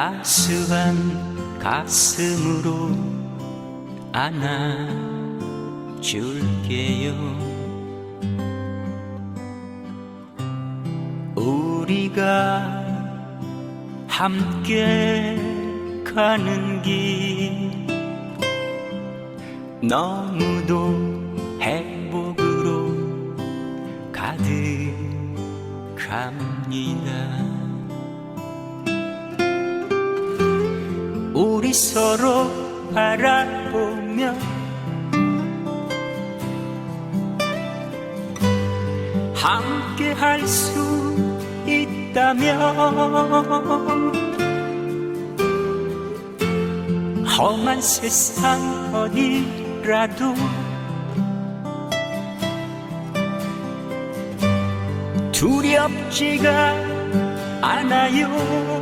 따스한 가슴으로 안아줄게요 우리가 함께 가는 길 너무도 행복으로 가득합니다. 우리 서로 바라보며 함께 할 수 있다면 험한 세상 어디라도 두렵지가 않아요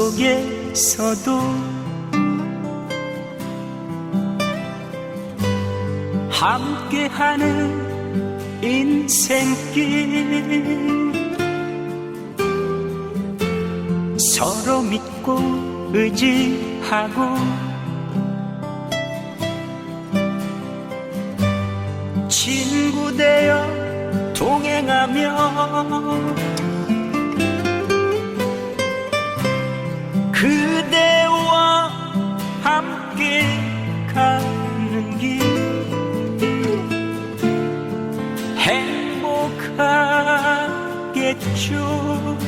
속에서도 함께하는 인생길. 서로 믿고 의지하고 친구 되어 동행하며 그대와 함께 가는 길. 행복하겠죠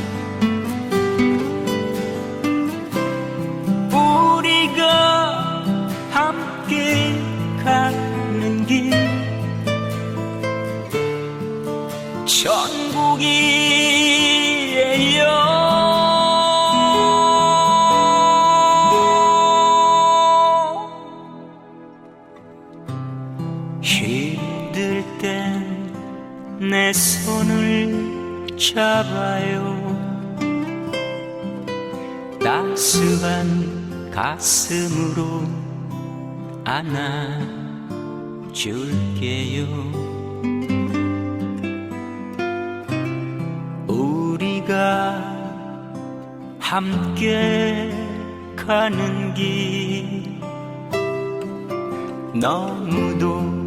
내 손을 잡아요. 따스한 가슴으로 안아줄게요. 우리가 함께 가는 길 너무도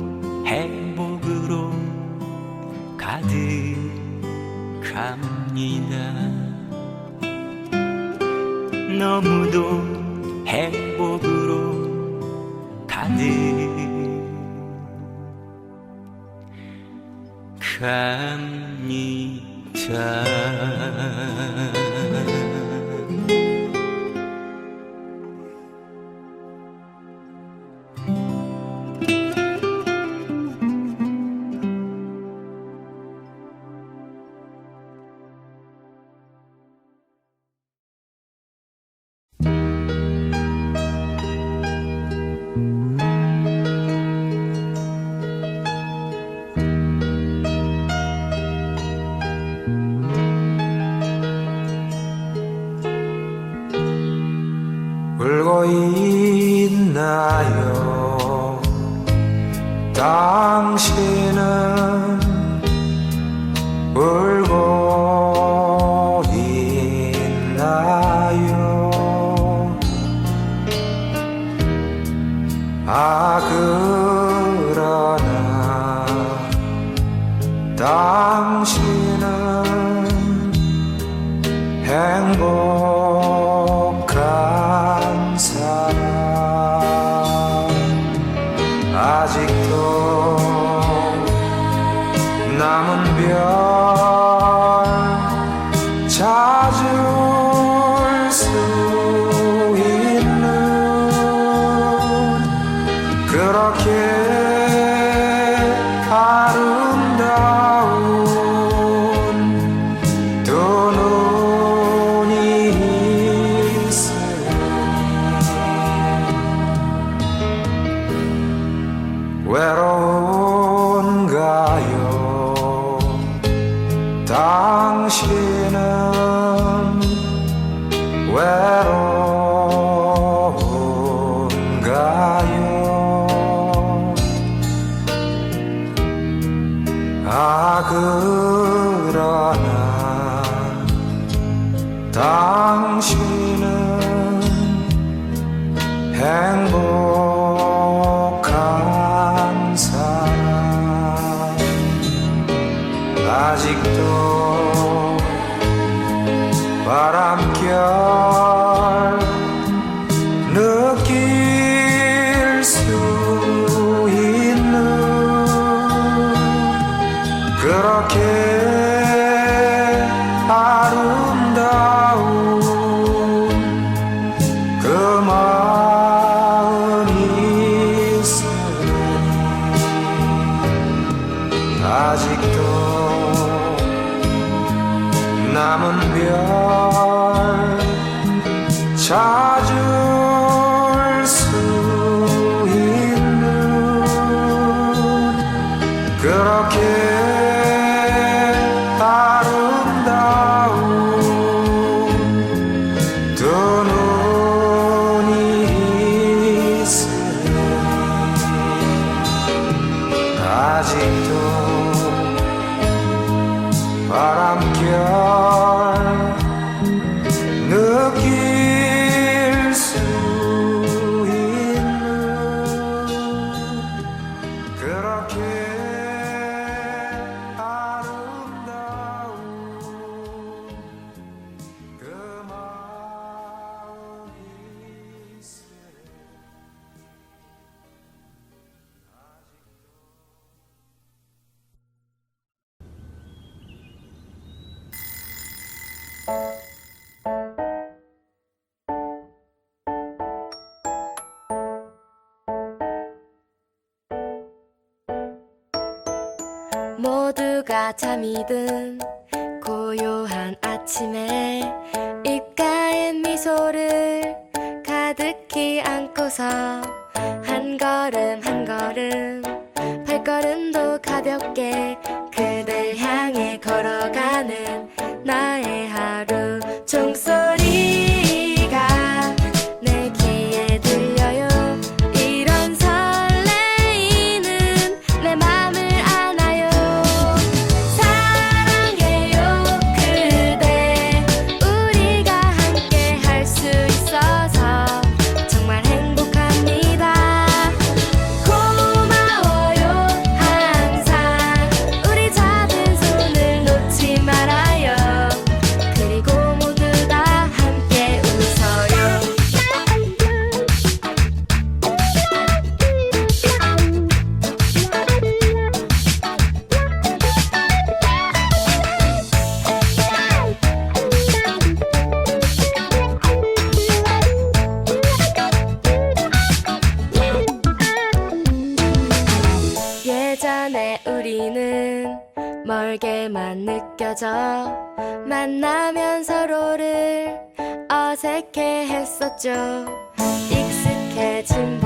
가득합니다. 너무도 행복으로 가득합니다. 아그 그렇게 아 그러나 당신은 행복 모두가 잠이 든 고요한 아침에 입가에 미소를 가득히 안고서 한 걸음 한 걸음 발걸음도 가볍게 그댈 향해 걸어가는 나의 하루 종소리 어색해 했었죠. 익숙해진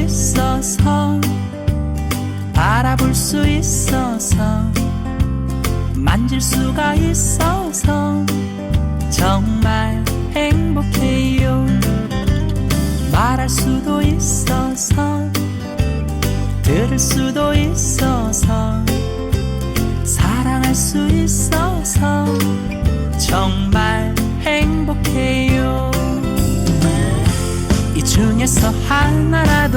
있어서 바라볼 수 있어서 만질 수가 있어서 정말 행복해요. 말할 수도 있어서 들을 수도 있어서 사랑할 수 있어서 정말 행복해요. 이 중에서 하나라도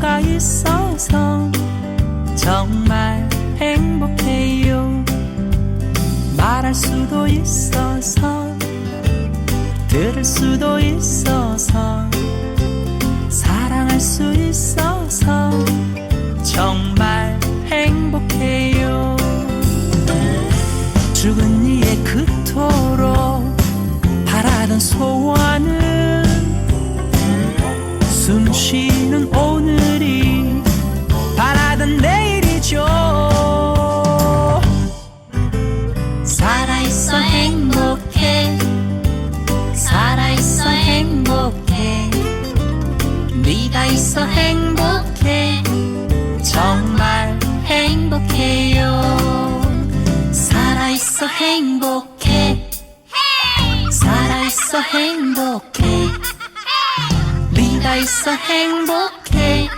수가 있어서 정말 행복해요. 말할 수도 있어서 들을 수도 있어서 사랑할 수 있어서 정말 있어 행복해. 정말 행복해요. 살아있어 행복해. 살아있어 행복해. 네가 있어 행복해.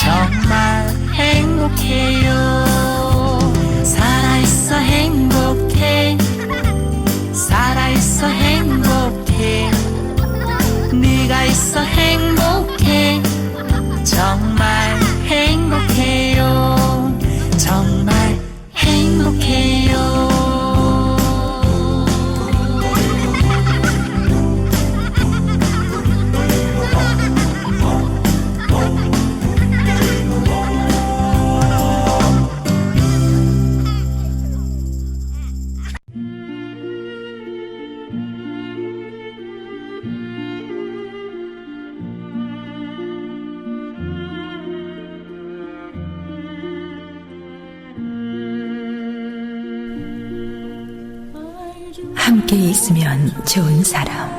정말 행복해요. 살아있어 행복해. 살아있어 행복해 있어 행복해. 정말 있으면 좋은 사람.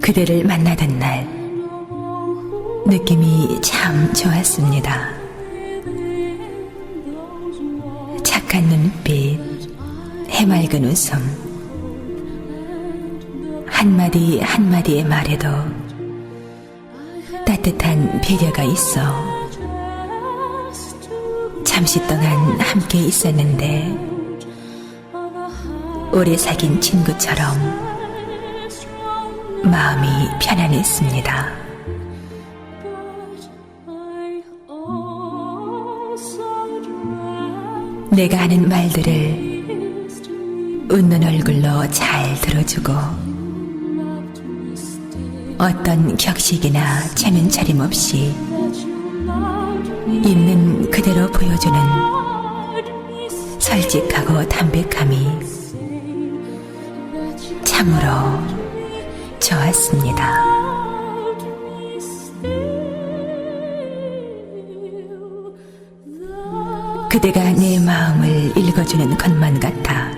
그대를 만나던 날 느낌이 참 좋았습니다. 착한 눈빛, 해맑은 웃음, 한마디 한마디의 말에도 따뜻한 배려가 있어 잠시 동안 함께 있었는데 오래 사귄 친구처럼 마음이 편안했습니다. 내가 하는 말들을 웃는 얼굴로 잘 들어주고 어떤 격식이나 체면 차림 없이 있는 그대로 보여주는 솔직하고 담백함이 참으로 좋았습니다. 그대가 내 마음을 읽어주는 것만 같아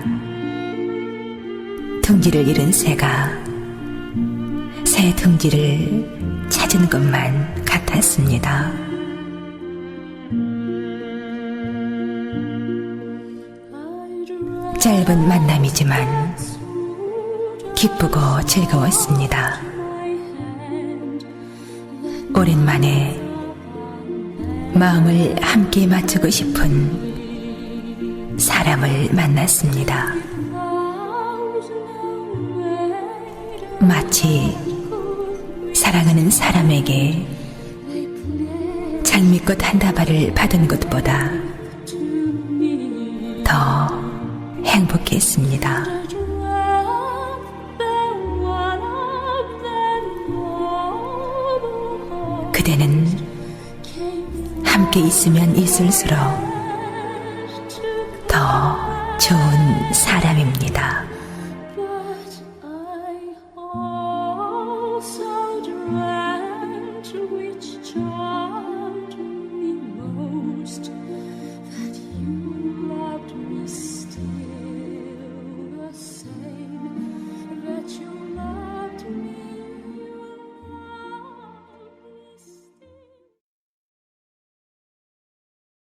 둥지를 잃은 새가 새 둥지를 찾은 것만 같았습니다. 짧은 만남이지만 기쁘고 즐거웠습니다. 오랜만에 마음을 함께 맞추고 싶은 사람을 만났습니다. 마치 사랑하는 사람에게 장미꽃 한 다발을 받은 것보다 더 행복했습니다. 그대는 함께 있으면 있을수록 더 좋은 사람입니다.